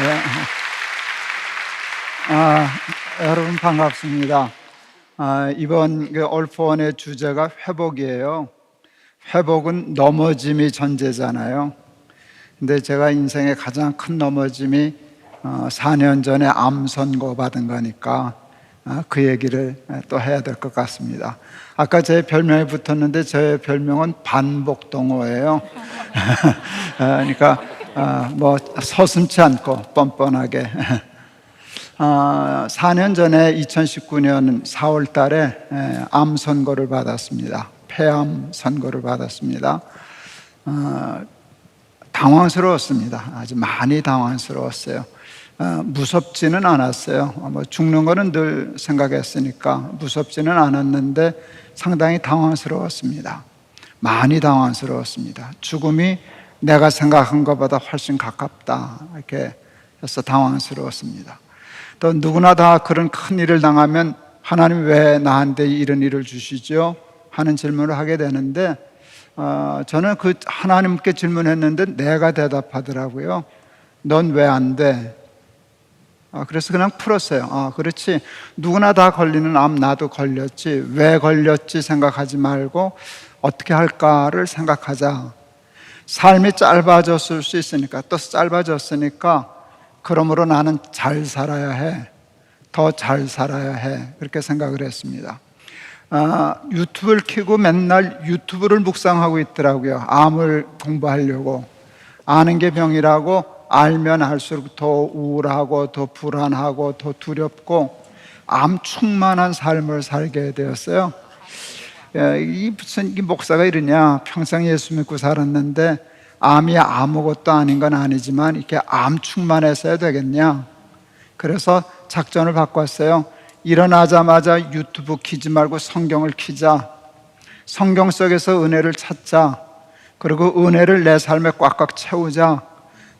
네. 아, 여러분 반갑습니다. 아, 이번 그 올포원의 주제가 회복이에요. 회복은 넘어짐이 전제잖아요. 근데 제가 인생의 가장 큰 넘어짐이 어, 4년 전에 암 선고 받은 거니까 아, 그 얘기를 또 해야 될 것 같습니다. 아까 제 별명이 붙었는데 제 별명은 반복동호예요. 아, 그러니까 아, 뭐 서슴치 않고 뻔뻔하게. 아, 4년 전에 2019년 4월 달에 에, 암 선고를 받았습니다. 폐암 선고를 받았습니다. 아, 당황스러웠습니다. 아주 많이 당황스러웠어요. 어, 무섭지는 않았어요. 어, 뭐 죽는 거는 늘 생각했으니까 무섭지는 않았는데 상당히 당황스러웠습니다. 많이 당황스러웠습니다. 죽음이 내가 생각한 것보다 훨씬 가깝다. 이렇게 해서 당황스러웠습니다. 또 누구나 다 그런 큰 일을 당하면 하나님 왜 나한테 이런 일을 주시죠? 하는 질문을 하게 되는데 어, 저는 그 하나님께 질문했는데 내가 대답하더라고요. 넌 왜 안 돼? 아, 그래서 그냥 풀었어요. 아, 그렇지. 누구나 다 걸리는 암 나도 걸렸지. 왜 걸렸지 생각하지 말고 어떻게 할까를 생각하자. 삶이 짧아졌을 수 있으니까 또 짧아졌으니까 그러므로 나는 잘 살아야 해. 더 잘 살아야 해. 그렇게 생각을 했습니다. 아, 유튜브를 켜고 맨날 유튜브를 묵상하고 있더라고요. 암을 공부하려고. 아는 게 병이라고 알면 알수록 더 우울하고 더 불안하고 더 두렵고 암 충만한 삶을 살게 되었어요. 예, 이 무슨 이 목사가 이러냐? 평생 예수 믿고 살았는데 암이 아무것도 아닌 건 아니지만 이렇게 암 충만 했어야 되겠냐? 그래서 작전을 바꿨어요. 일어나자마자 유튜브 키지 말고 성경을 키자. 성경 속에서 은혜를 찾자. 그리고 은혜를 내 삶에 꽉꽉 채우자.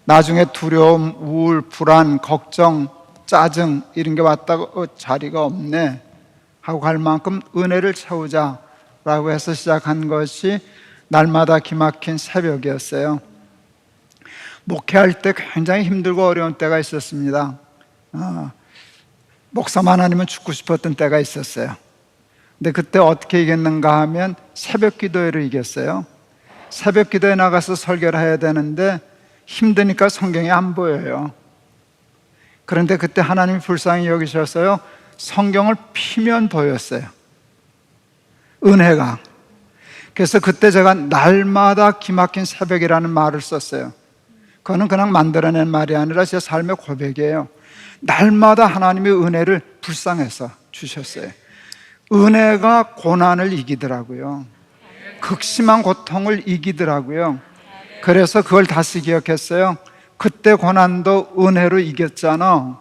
나중에 두려움, 우울, 불안, 걱정, 짜증 이런 게 왔다고 어, 자리가 없네 하고 갈 만큼 은혜를 채우자 라고 해서 시작한 것이 날마다 기막힌 새벽이었어요. 목회할 때 굉장히 힘들고 어려운 때가 있었습니다. 아, 목사만 아니면 죽고 싶었던 때가 있었어요. 근데 그때 어떻게 이겼는가 하면 새벽 기도회로 이겼어요. 새벽 기도에 나가서 설교를 해야 되는데 힘드니까 성경이 안 보여요. 그런데 그때 하나님이 불쌍히 여기셨어요. 성경을 피면 보였어요. 은혜가. 그래서 그때 제가 날마다 기막힌 새벽이라는 말을 썼어요. 그거는 그냥 만들어낸 말이 아니라 제 삶의 고백이에요. 날마다 하나님의 은혜를 불쌍해서 주셨어요. 은혜가 고난을 이기더라고요. 극심한 고통을 이기더라고요. 그래서 그걸 다시 기억했어요. 그때 고난도 은혜로 이겼잖아.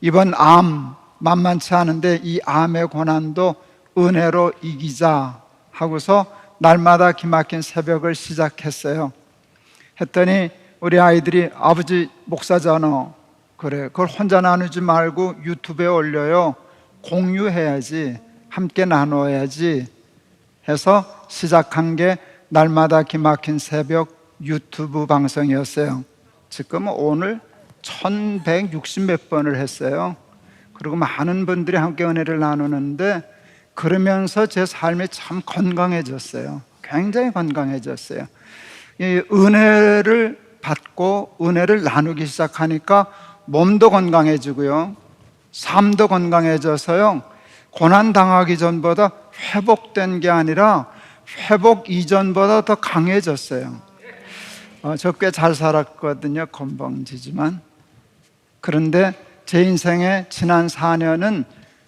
이번 암 만만치 않은데 이 암의 고난도 은혜로 이기자 하고서 날마다 기막힌 새벽을 시작했어요. 했더니 우리 아이들이 아버지 목사잖아. 그래. 그걸 혼자 나누지 말고 유튜브에 올려요. 공유해야지. 함께 나눠야지. 해서 시작한 게 날마다 기막힌 새벽 유튜브 방송이었어요. 지금 오늘 1160 몇 번을 했어요. 그리고 많은 분들이 함께 은혜를 나누는데 그러면서 제 삶이 참 건강해졌어요. 굉장히 건강해졌어요. 이 은혜를 받고 은혜를 나누기 시작하니까 몸도 건강해지고요. 삶도 건강해져서요. 고난 당하기 전보다 회복된 게 아니라 회복 이전보다 더 강해졌어요. 어, 저꽤 잘 살았거든요. 건방지지만. 그런데 제 인생의 지난 4년은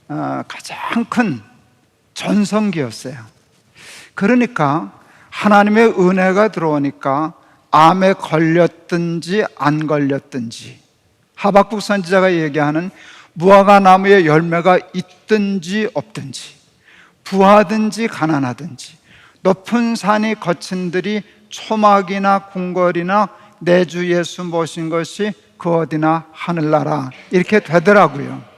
어, 가장 큰 전성기였어요. 그러니까 하나님의 은혜가 들어오니까 암에 걸렸든지 안 걸렸든지 하박국 선지자가 얘기하는 무화과 나무에 열매가 있든지 없든지 부하든지 가난하든지 높은 산이 거친들이 초막이나 궁궐이나 내주 예수 모신 것이 그 어디나 하늘나라 이렇게 되더라고요.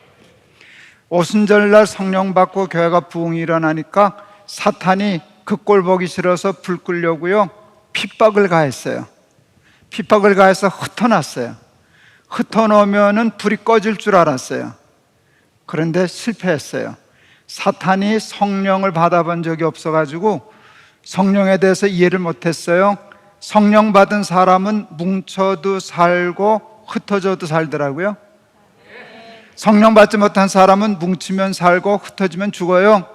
오순절날 성령 받고 교회가 부흥이 일어나니까 사탄이 그 꼴 보기 싫어서 불 끄려고요 핍박을 가했어요. 핍박을 가해서 흩어놨어요. 흩어놓으면은 불이 꺼질 줄 알았어요. 그런데 실패했어요. 사탄이 성령을 받아본 적이 없어가지고 성령에 대해서 이해를 못했어요. 성령 받은 사람은 뭉쳐도 살고 흩어져도 살더라고요. 성령 받지 못한 사람은 뭉치면 살고 흩어지면 죽어요.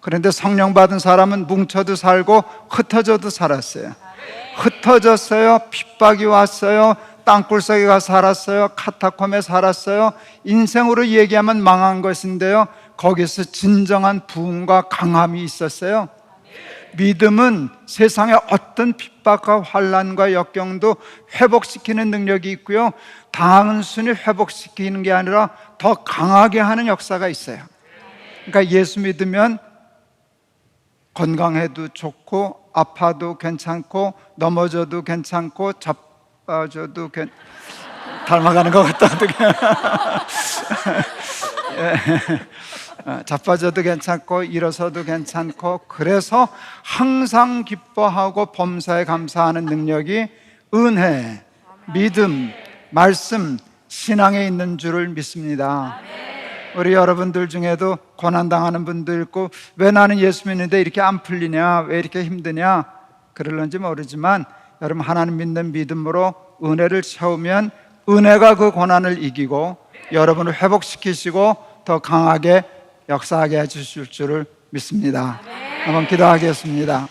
그런데 성령 받은 사람은 뭉쳐도 살고 흩어져도 살았어요. 흩어졌어요. 핍박이 왔어요. 땅굴속에 가 살았어요. 카타콤에 살았어요. 인생으로 얘기하면 망한 것인데요. 거기서 진정한 부흥과 강함이 있었어요. 믿음은 세상의 어떤 핍박과 환란과 역경도 회복시키는 능력이 있고요. 단순히 회복시키는 게 아니라 더 강하게 하는 역사가 있어요. 그러니까 예수 믿으면 건강해도 좋고 아파도 괜찮고 넘어져도 괜찮고 자빠져도 괜 닮아가는 것 같다 예. 어, 자빠져도 괜찮고 일어서도 괜찮고 그래서 항상 기뻐하고 범사에 감사하는 능력이 은혜, 믿음, 말씀, 신앙에 있는 줄을 믿습니다. 우리 여러분들 중에도 고난당하는 분들 있고 왜 나는 예수 믿는데 이렇게 안 풀리냐 왜 이렇게 힘드냐 그럴런지 모르지만 여러분 하나님 믿는 믿음으로 은혜를 채우면 은혜가 그 고난을 이기고 여러분을 회복시키시고 더 강하게 역사하게 해주실 줄을 믿습니다 한번 기도하겠습니다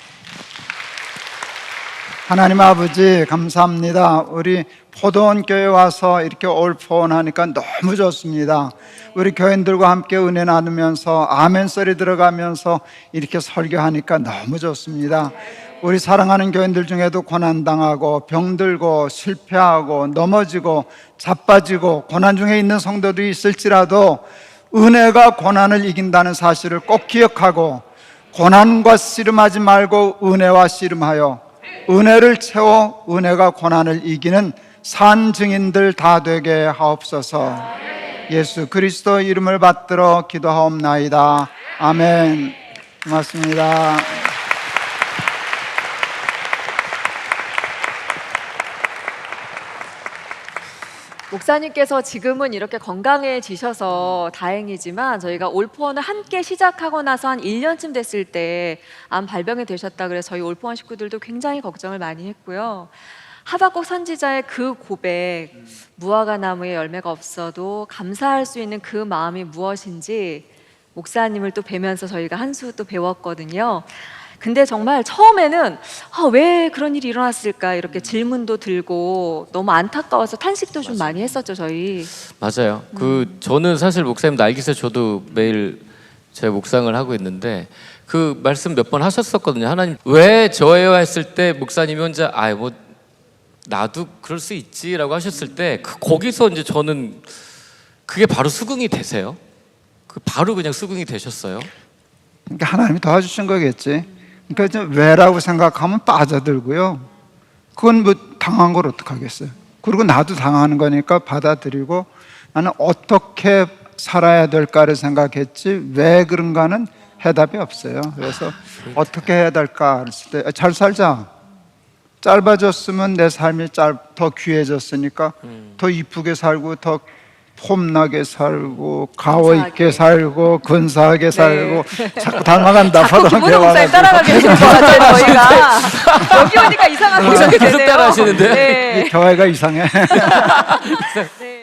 하나님 아버지 감사합니다. 우리 포도원 교회 와서 이렇게 올포원하니까 너무 좋습니다. 우리 교인들과 함께 은혜 나누면서 아멘 소리 들어가면서 이렇게 설교하니까 너무 좋습니다. 우리 사랑하는 교인들 중에도 고난 당하고 병들고 실패하고 넘어지고 자빠지고 고난 중에 있는 성도들이 있을지라도 은혜가 고난을 이긴다는 사실을 꼭 기억하고 고난과 씨름하지 말고 은혜와 씨름하여 은혜를 채워 은혜가 고난을 이기는 산 증인들 다 되게 하옵소서. 예수 그리스도 이름을 받들어 기도하옵나이다. 아멘. 고맙습니다. 목사님께서 지금은 이렇게 건강해지셔서 다행이지만 저희가 올포원을 함께 시작하고 나서 한 1년쯤 됐을 때 암 발병이 되셨다 그래서 저희 올포원 식구들도 굉장히 걱정을 많이 했고요. 하박국 선지자의 그 고백, 무화과 나무에 열매가 없어도 감사할 수 있는 그 마음이 무엇인지 목사님을 또 뵈면서 저희가 한 수 또 배웠거든요. 근데 정말 처음에는 아, 왜 그런 일이 일어났을까 이렇게 질문도 들고 너무 안타까워서 탄식도 좀 많이 했었죠 저희. 맞아요. 그 저는 사실 목사님 날기세 저도 매일 제 묵상을 하고 있는데 그 말씀 몇 번 하셨었거든요. 하나님 왜 저예요 했을 때 목사님이 혼자 아이 뭐 나도 그럴 수 있지라고 하셨을 때 그 거기서 이제 저는 그게 바로 수긍이 되세요. 그 바로 그냥 수긍이 되셨어요. 그러니까 하나님이 도와주신 거겠지. 그러니까 왜라고 생각하면 빠져들고요. 그건 뭐 당한 걸 어떡하겠어요. 그리고 나도 당하는 거니까 받아들이고 나는 어떻게 살아야 될까를 생각했지 왜 그런가는 해답이 없어요. 그래서 어떻게 해야 될까 했을 때 잘 살자. 짧아졌으면 내 삶이 짧, 더 귀해졌으니까 더 이쁘게 살고 더 폼나게 살고 가워 있게. 살고 근사하게 살고 자꾸 닮아간다. 자꾸 목사님 배워가지고. 따라가게 되는 것 같아요 저희가. 여기 오니까 이상하게 목사님 계속 되네요. 따라 하시는데? 네. 이 교회가 이상해. 네.